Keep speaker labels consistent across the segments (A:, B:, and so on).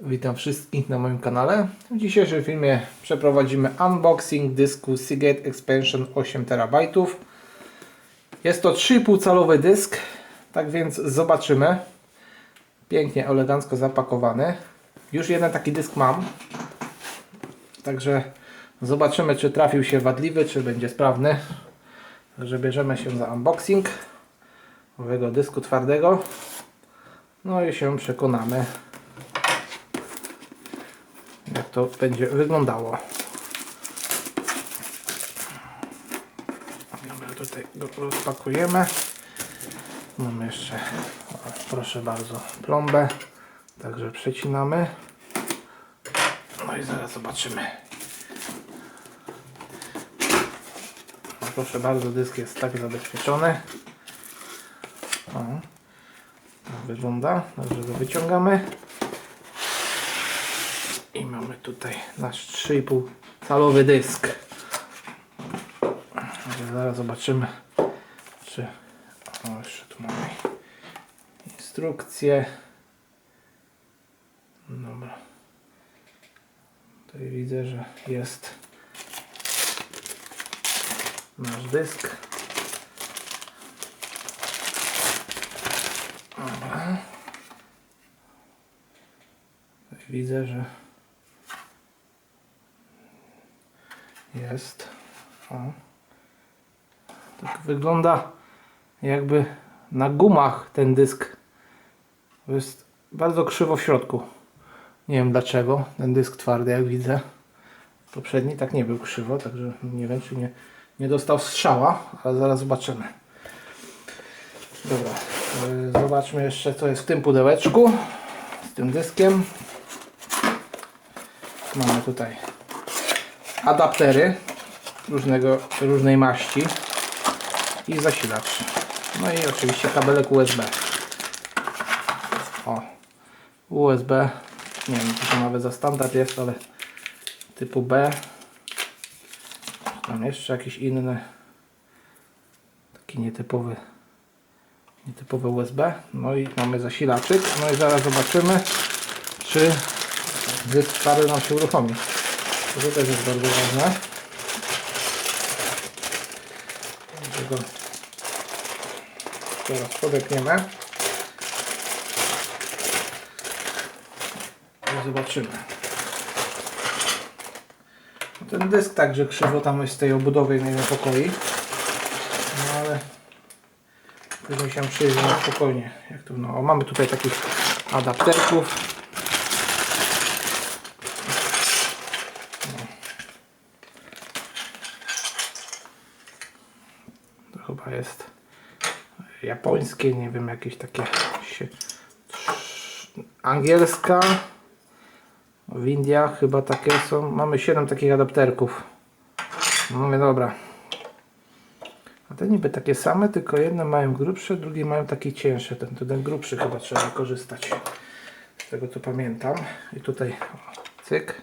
A: Witam wszystkich na moim kanale. W dzisiejszym filmie przeprowadzimy unboxing dysku Seagate Expansion 8 TB. Jest to 3,5 calowy dysk, tak więc zobaczymy. Pięknie, elegancko zapakowany. Już jeden taki dysk mam. Także zobaczymy, czy trafił się wadliwy, czy będzie sprawny. Także bierzemy się za unboxing owego dysku twardego. No i się przekonamy, jak to będzie wyglądało. Dobra, tutaj rozpakujemy. Mamy jeszcze, proszę bardzo, plombę. Także przecinamy. No i zaraz zobaczymy. No, proszę bardzo, dysk jest tak zabezpieczony. O, tak wygląda. Dobrze go wyciągamy. Mamy tutaj nasz 3,5 calowy dysk. Zaraz zobaczymy, czy. O, jeszcze tu mamy instrukcję. Dobra. Tutaj widzę, że jest nasz dysk. Dobra. Widzę, że jest. O. Tak wygląda jakby na gumach ten dysk. Jest bardzo krzywo w środku. Nie wiem dlaczego. Ten dysk twardy jak widzę. Poprzedni tak nie był krzywo, także nie wiem czy nie, nie dostał strzała, ale zaraz zobaczymy. Dobra, yy, zobaczmy jeszcze co jest w tym pudełeczku z tym dyskiem. Mamy tutaj adaptery różnego, różnej maści i zasilacz. No i oczywiście kabelek USB. O, USB. Nie wiem, czy to nawet za standard jest, ale typu B. Tam jeszcze jakiś inny. Taki nietypowy nietypowe USB. No i mamy zasilaczyk. No i zaraz zobaczymy, czy dysk twardy nam się uruchomi. To też jest bardzo ważne. Dlatego teraz podepniemy. I zobaczymy. Ten dysk także krzywo tam jest z tej obudowy nie niepokoi. No ale później się przyjrzy na spokojnie. Jak tu, no, mamy tutaj takich adapterków. To chyba jest japońskie, nie wiem, jakieś takie się... angielska. W Indiach chyba takie są. Mamy 7 takich adapterków. No mówię, dobra. A te niby takie same, tylko jedne mają grubsze, drugie mają takie cięższe. Ten, ten grubszy chyba trzeba wykorzystać. Z tego co pamiętam. I tutaj cyk.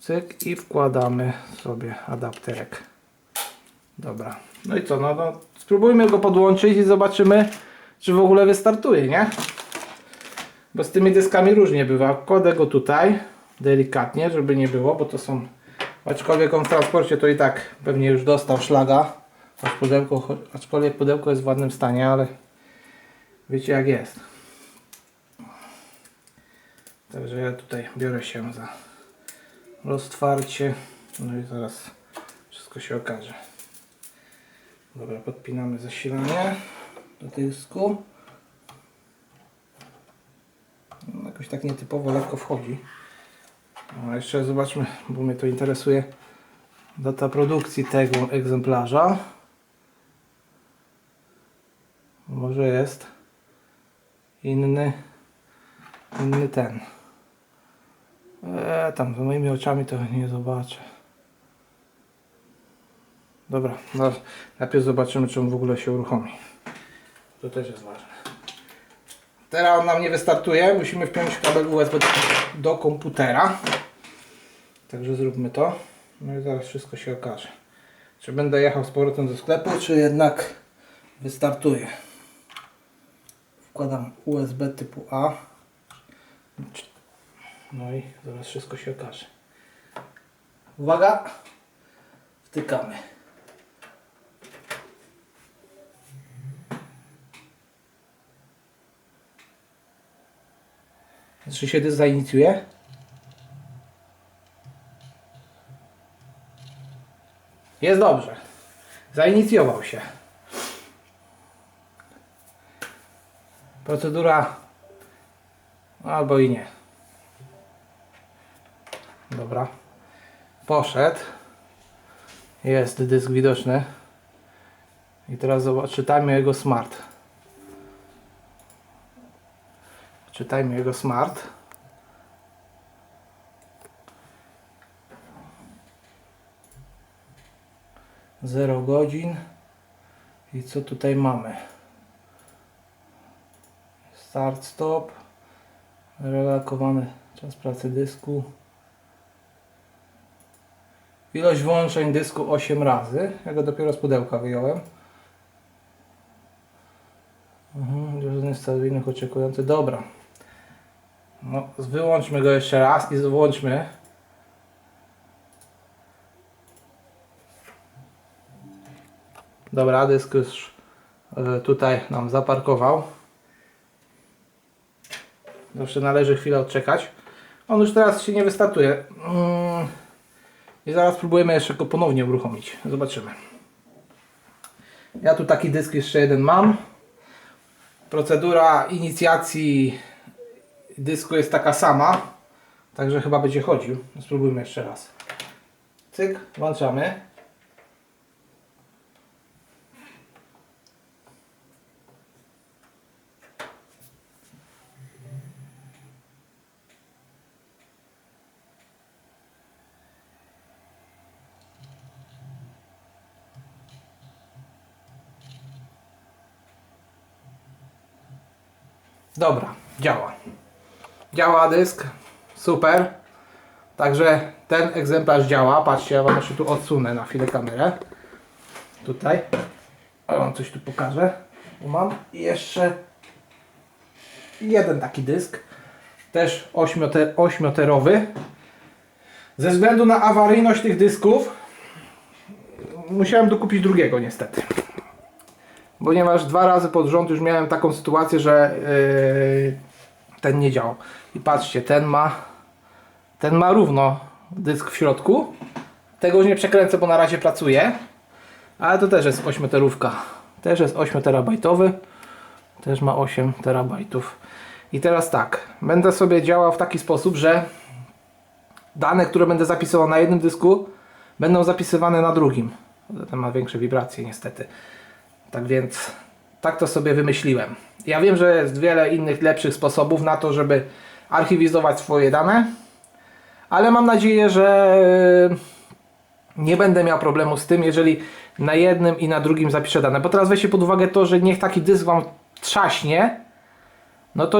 A: Cyk i wkładamy sobie adapterek. Dobra. No i co? No, no spróbujmy go podłączyć i zobaczymy, czy w ogóle wystartuje, nie? Bo z tymi dyskami różnie bywa. Kładę go tutaj delikatnie, żeby nie było, bo to są. Aczkolwiek on w transporcie to i tak pewnie już dostał szlaga. Aż pudełko, aczkolwiek pudełko jest w ładnym stanie, ale wiecie jak jest. Także ja tutaj biorę się za roztwarcie. No i zaraz wszystko się okaże. Dobra, podpinamy zasilanie do dysku. No, jakoś tak nietypowo lekko wchodzi. No, jeszcze zobaczmy, bo mnie to interesuje. Data produkcji tego egzemplarza. Może jest inny, inny ten. Eee, tam za moimi oczami to nie zobaczę. Dobra, no, najpierw zobaczymy, czy on w ogóle się uruchomi. To też jest ważne. Teraz on nam nie wystartuje. Musimy wpiąć kabel USB do, komputera. Także zróbmy to. No i zaraz wszystko się okaże. Czy będę jechał z powrotem do sklepu, czy jednak wystartuje. Wkładam USB typu A. No i zaraz wszystko się okaże. Uwaga! Wtykamy. Czy się zainicjuje? Jest dobrze. Zainicjował się. Procedura albo i nie. Dobra. Poszedł. Jest dysk widoczny. I teraz zobacz, czytajmy jego smart. Czytajmy jego smart. Zero godzin. I co tutaj mamy? Start, stop. Relakowany czas pracy dysku. Ilość włączeń dysku 8 razy. Ja go dopiero z pudełka wyjąłem. Mhm, różnych stabilnych oczekujący. Dobra. No, wyłączmy go jeszcze raz i włączmy. Dobra, dysk już e, tutaj nam zaparkował. Zawsze należy chwilę odczekać. On już teraz się nie wystartuje. Mm. I zaraz spróbujemy jeszcze go ponownie uruchomić. Zobaczymy. Ja tu taki dysk jeszcze jeden mam. Procedura inicjacji dysku jest taka sama. Także chyba będzie chodził. Spróbujmy jeszcze raz. Cyk, włączamy. Dobra, działa. Działa dysk. Super. Także ten egzemplarz działa. Patrzcie, ja Wam jeszcze tu odsunę na chwilę kamerę. Tutaj. Ja Wam coś tu pokażę. Tu mam. I jeszcze jeden taki dysk. Też ośmiote, ośmioterowy. Ze względu na awaryjność tych dysków musiałem dokupić drugiego niestety ponieważ dwa razy pod rząd już miałem taką sytuację, że yy, ten nie działał. I patrzcie, ten ma ten ma równo dysk w środku. Tego już nie przekręcę, bo na razie pracuje. Ale to też jest 8 terówka. Też jest 8 terabajtowy. Też ma 8 terabajtów. I teraz tak, będę sobie działał w taki sposób, że dane, które będę zapisywał na jednym dysku, będą zapisywane na drugim. Ten ma większe wibracje niestety. Tak więc tak to sobie wymyśliłem. Ja wiem, że jest wiele innych lepszych sposobów na to, żeby archiwizować swoje dane, ale mam nadzieję, że nie będę miał problemu z tym, jeżeli na jednym i na drugim zapiszę dane. Bo teraz weźcie pod uwagę to, że niech taki dysk Wam trzaśnie, no to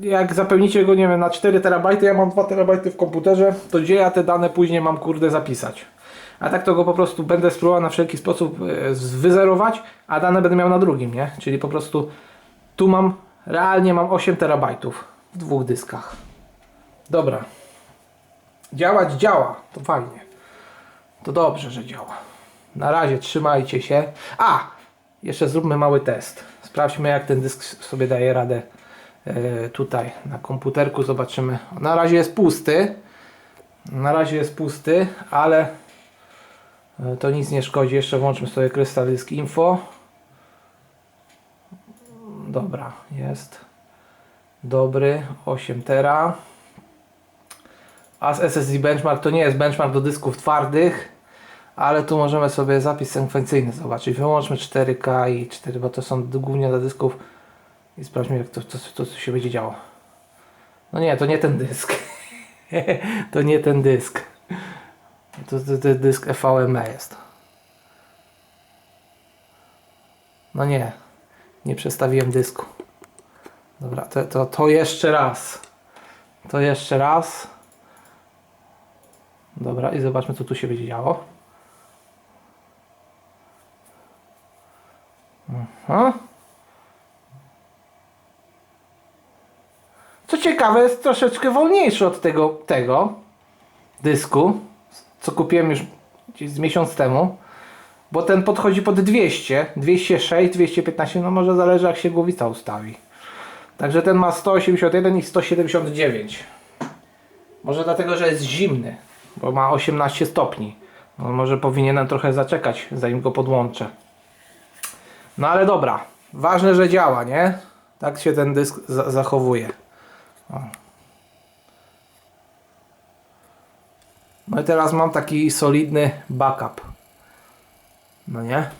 A: jak zapełnicie go, nie wiem, na 4 terabajty, ja mam 2 terabajty w komputerze, to gdzie ja te dane później mam, kurde, zapisać? A tak to go po prostu będę spróbował na wszelki sposób e, wyzerować, a dane będę miał na drugim, nie? Czyli po prostu tu mam, realnie mam 8 terabajtów w dwóch dyskach. Dobra. Działać działa, to fajnie. To dobrze, że działa. Na razie trzymajcie się. A! Jeszcze zróbmy mały test. Sprawdźmy jak ten dysk sobie daje radę e, tutaj na komputerku. Zobaczymy. Na razie jest pusty. Na razie jest pusty, ale to nic nie szkodzi. Jeszcze włączmy sobie Crystal Disk Info. Dobra, jest. Dobry, 8 tera. AS SSD Benchmark to nie jest benchmark do dysków twardych, ale tu możemy sobie zapis sekwencyjny zobaczyć. Wyłączmy 4K i 4, bo to są głównie dla dysków i sprawdźmy jak to, to, to, to się będzie działo. No nie, to nie ten dysk. to nie ten dysk. To, to, to dysk EVME jest. No nie, nie przestawiłem dysku. Dobra, to, to, to jeszcze raz. To jeszcze raz. Dobra, i zobaczmy, co tu się będzie działo. Aha. Co ciekawe, jest troszeczkę wolniejszy od tego, tego dysku, co kupiłem już z miesiąc temu. Bo ten podchodzi pod 200, 206, 215, no może zależy jak się głowica ustawi. Także ten ma 181 i 179. Może dlatego, że jest zimny, bo ma 18 stopni. No, może powinienem trochę zaczekać, zanim go podłączę. No ale dobra, ważne, że działa, nie? Tak się ten dysk za zachowuje. O. No i teraz mam taki solidny backup. No nie?